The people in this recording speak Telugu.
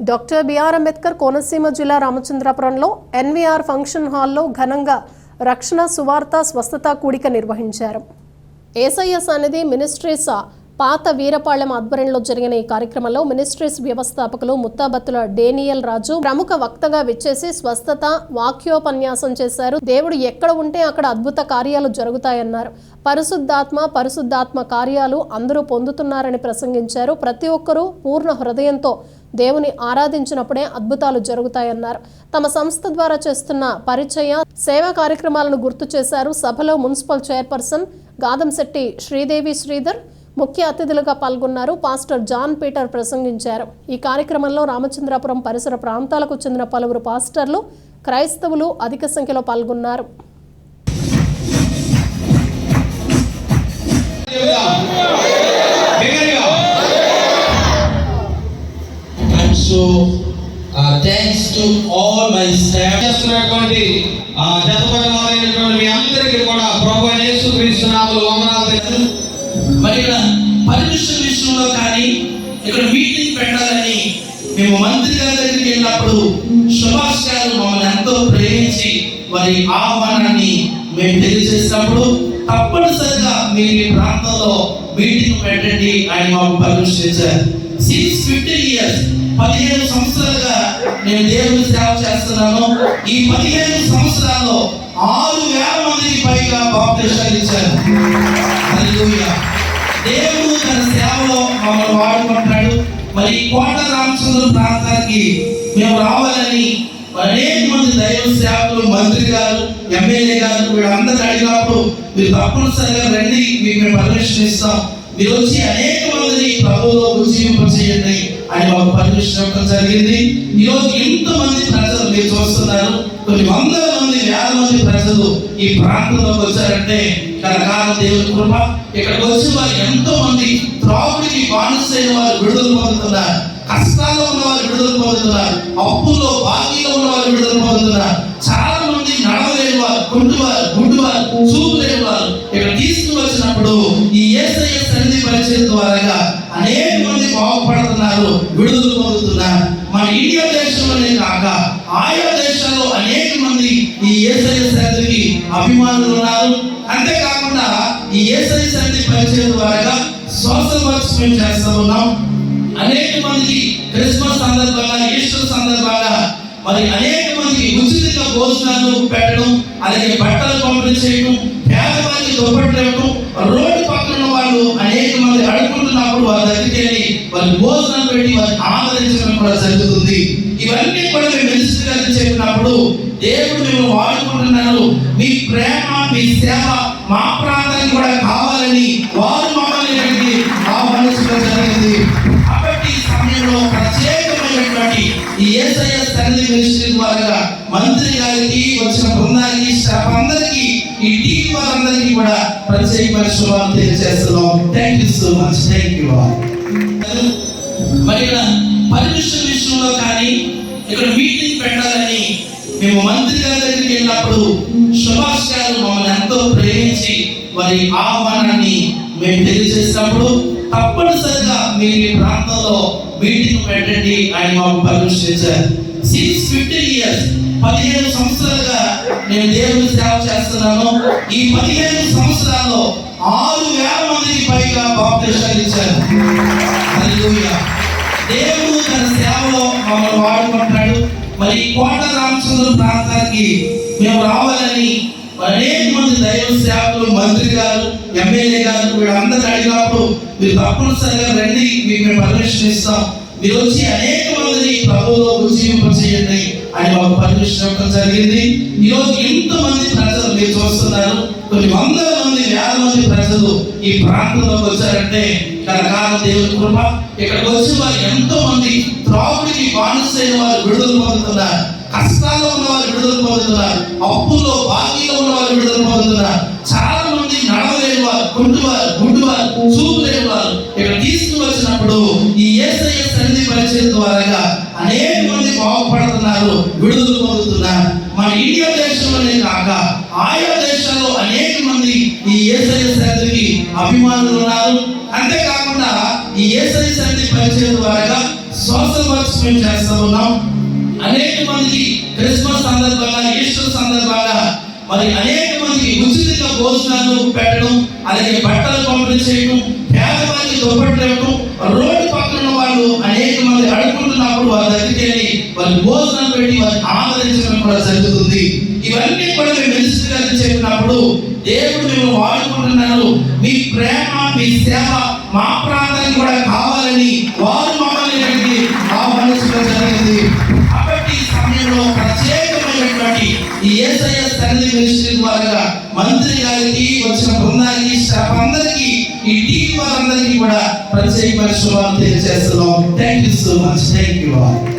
డాక్టర్ బిఆర్ అంబేద్కర్ కోనసీమ జిల్లా రామచంద్రాపురంలో ఎన్వీఆర్ ఫంక్షన్ హాల్లో ఘనంగా రక్షణ సువార్త స్వస్థత కూడిక నిర్వహించారు. ఏసఐఎస్ అనేది మినిస్ట్రీస్ పాత వీరపాళ్యం ఆధ్వర్యంలో జరిగిన ఈ కార్యక్రమంలో మినిస్ట్రీస్ వ్యవస్థాపకులు ముత్తాబత్తుల డేనియల్ రాజు ప్రముఖ వక్తగా విచ్చేసి స్వస్థత వాక్యోపన్యాసం చేశారు. దేవుడు ఎక్కడ ఉంటే అక్కడ అద్భుత కార్యాలు జరుగుతాయన్నారు. పరిశుద్ధాత్మ పరిశుద్ధాత్మ కార్యాలు అందరూ పొందుతున్నారని ప్రసంగించారు. ప్రతి ఒక్కరూ పూర్ణ హృదయంతో దేవుని ఆరాధించినప్పుడే అద్భుతాలు జరుగుతాయన్నారు. తమ సంస్థ ద్వారా చేస్తున్న పరిచయ సేవా కార్యక్రమాలను గుర్తు చేశారు సభలో మున్సిపల్ చైర్పర్సన్ గాదంశెట్టి శ్రీదేవి శ్రీధర్. ముఖ్య అతిథులుగా పాల్గొన్నారు పాస్టర్ జాన్ పీటర్ ప్రసంగించారు. ఈ కార్యక్రమంలో రామచంద్రాపురం పరిసర ప్రాంతాలకు చెందిన పలువురు పాస్టర్లు క్రైస్తవులు అధిక సంఖ్యలో పాల్గొన్నారు. చేస్తున్నటువంటి మీ అందరికీ కూడా ప్రభు యేసు క్రీస్తు వందనాలు మరి ఇక్కడ పర్మిషన్ విషయంలో కానీ ఇక్కడ మీటింగ్ పెట్టాలని మేము మంత్రి గారి దగ్గరికి వెళ్ళినప్పుడు సుభాష్ గారు మమ్మల్ని ఎంతో ప్రేమించి వారి ఆహ్వానాన్ని మేము తెలియజేసినప్పుడు తప్పనిసరిగా మీరు ఈ ప్రాంతంలో మీటింగ్ పెట్టండి. అని మాకు పర్మిషన్ ఇచ్చారు. సిక్స్ ఫిఫ్టీన్ ఇయర్స్ పదిహేను సంవత్సరాలుగా నేను దేవుని సేవ చేస్తున్నాను. ఈ పదిహేను సంవత్సరాల్లో ఆరు వేల మందికి పైగా బాప్తిష్టాలు ఇచ్చారు. దేవుడు తన సేవలో మమ్మల్ని వాడుకుంటాడు మరి కోట రామచంద్ర ప్రాంతానికి మేము రావాలని అనేక మంది దైవ సేవకులు మంత్రి గారు ఎమ్మెల్యే గారు వీళ్ళందరూ అడిగినప్పుడు మీరు తప్పనిసరిగా రండి మీకు మేము పర్మిషన్ ఇస్తాం. మీరు వచ్చి అనేక మందిని ప్రభువులో ఉజ్జీవింపచేయండి అని మాకు జరిగింది. ఈ రోజు ఎంతో మంది ప్రజలు మీరు చూస్తున్నారు. కొన్ని వందల మంది వేల మంది ప్రజలు ఈ ప్రాంతంలోకి వచ్చారంటే రకరకాల దేవుని కృప ఇక్కడికి వచ్చి వారు ఎంతో మంది త్రాగుడికి బానిసైన వారు విడుదల పొందుతున్నారు. కష్టాల్లో ఉన్న వారు విడుదల పొందుతున్నారు. అప్పుల్లో బాకీలో ఉన్న వారు విడుదల పొందుతున్నారు. చాలా మంది నడవలేని వారు గుడ్డువారు గుడ్డువారు చూపు లేని వారు ఇక్కడ తీసుకువచ్చినప్పుడు ఈ ఏసఐ సన్నిధి పరిచయం ద్వారా బాగుపడుతున్నారు విడుదల పొందుతున్నారు. మన ఇండియా దేశంలోనే కాక ఆయా దేశాల్లో అనేక మంది ఈ ఏసఐ శాంతికి అభిమానులు ఉన్నారు. అంతేకాకుండా ఈ ఏసఐ శాంతి పరిచయం ద్వారా సోషల్ వర్క్స్ మేము చేస్తూ ఉన్నాం. అనేక మందికి క్రిస్మస్ సందర్భంగా ఈస్టర్ సందర్భంగా మరి అనేక మందికి ఉచితంగా భోజనాలు పెట్టడం అలాగే బట్టలు పంపిణీ చేయడం పేదవారికి దుప్పట్లు ఇవ్వడం రోడ్డు పక్కన వాళ్ళు అనేక మంది అడుగుతున్నప్పుడు వారి దగ్గరికి వెళ్ళి వారి భోజనం పెట్టి వారిని ఆదరించడం కూడా జరుగుతుంది. ఇవన్నీ కూడా మేము మినిస్టర్ గారు చెప్పినప్పుడు దేవుడు మేము వాడుకుంటున్నాను మీ ప్రేమ మీ సేవ మా ప్రాంతానికి కూడా కావాలని వారు మమ్మల్ని ఇక్కడికి ఆహ్వానించడం జరిగింది. కాబట్టి ఈ సమయంలో ప్రత్యేకమైనటువంటి ఈ ఏసఐ తల్లి మినిస్ట్రీ ద్వారా మంత్రి గారికి వచ్చిన బృందానికి స్టాఫ్ అందరికీ ఈ టీం వారందరికీ కూడా ప్రత్యేకమైన శుభాలు తెలియజేస్తున్నాం. Thank you so much thank you మరి ఇక్కడ పర్మిషన్ విషయంలో కానీ ఇక్కడ మీటింగ్ పెట్టాలని మేము మంత్రి గారి దగ్గరికి వెళ్ళినప్పుడు సుభాష్ గారు మమ్మల్ని ఎంతో ప్రేమించి వారి ఆహ్వానాన్ని మేము తెలియజేసినప్పుడు తప్పనిసరిగా మీరు ఈ ప్రాంతంలో మీటింగ్ పెట్టండి ఆయన మాకు పర్మిషన్ ఇచ్చారు. సిక్స్ ఫిఫ్టీన్ ఇయర్స్ పదిహేను సంవత్సరాలుగా నేను దేవుని సేవ చేస్తున్నాను. ఈ పదిహేను సంవత్సరాల్లో ఆరు వేల మందికి పైగా బాప్తిష్టాలు ఇచ్చారు. హల్లెలూయా. దేవుడు తన సేవలో మమ్మల్ని వాడుకుంటాడు మరి కోట రామచంద్ర ప్రాంతానికి మేము రావాలని అనేక మంది దైవ సేవకులు మంత్రి గారు ఎమ్మెల్యే గారు వీళ్ళందరూ అడిగినప్పుడు మీరు తప్పనిసరిగా రండి మీకు మేము పర్మిషన్ ఇస్తాం. మీరు వచ్చి అనేక మందిని ప్రభువులో ఉజ్జీవింపచేయండి అని మాకు పర్మిషన్ ఇవ్వడం జరిగింది. ఈరోజు రోజు మంది మీరు చూస్తున్నారు కొన్ని వందల మంది వేల మంది ప్రజలు ఈ ప్రాంతంలోకి వచ్చారంటే రకరకాల దేవుని కృప. ఇక్కడికి వచ్చి వారు ఎంతో మంది త్రాగుడికి బానిసైన వారు విడుదల పొందుతున్నారు కష్టాల్లో ఉన్న వారు విడుదల పొందుతున్నారు అప్పుల్లో బాకీలో ఉన్న వారు విడుదల పొందుతున్నారు. చాలా మంది నడవలేని వారు గుడ్డువారు గుడ్డువారు చూపు లేని వారు ఇక్కడ తీసుకువచ్చినప్పుడు ఈ ఏసఐ సన్నిధి పరిచయం ద్వారా అనేక మంది బాగుపడుతున్నారు విడుదల ఈ ఏసయ్య సన్నిధికి అభిమానులు ఉన్నారు అంతేకాకుండా ఈ ఏసయ్య సన్నిధి పరిచయం ద్వారా సోషల్ వర్క్స్ మేము చేస్తూ ఉన్నాం. అనేక మందికి క్రిస్మస్ సందర్భంగా ఈస్టర్ సందర్భంగా మరి అనేక మందికి ఉచితంగా భోజనాలు పెట్టడం అలాగే బట్టలు పంపిణీ చేయడం పేదవారికి దుప్పట్లు ఇవ్వడం రోడ్డు పక్కన ఉన్న వాళ్ళు అనేక మంది అడుగుతున్నప్పుడు వారి దగ్గరికి వెళ్ళి వారి భోజనం పెట్టి వారిని ఆదరించడం కూడా జరుగుతుంది. ఇవన్నీ కూడా మేము మినిస్టర్ గారు చెప్పినప్పుడు దేవుడు మేము వాడుకుంటున్నారు మీ ప్రేమ మీ సేవ మా ప్రాంతానికి కూడా కావాలని వారు మమ్మల్ని ఆ మనసులో జరిగింది కాబట్టి ఈ సమయంలో ప్రత్యేకమైనటువంటి ఈ ఏసఐ తల్లి మినిస్ట్రీ ద్వారా మంత్రి గారికి వచ్చిన బృందానికి స్టాఫ్ అందరికీ ఈ టీం వారందరికీ కూడా ప్రత్యేకమైన శుభాలు తెలియజేస్తున్నాం. Thank you so much thank you all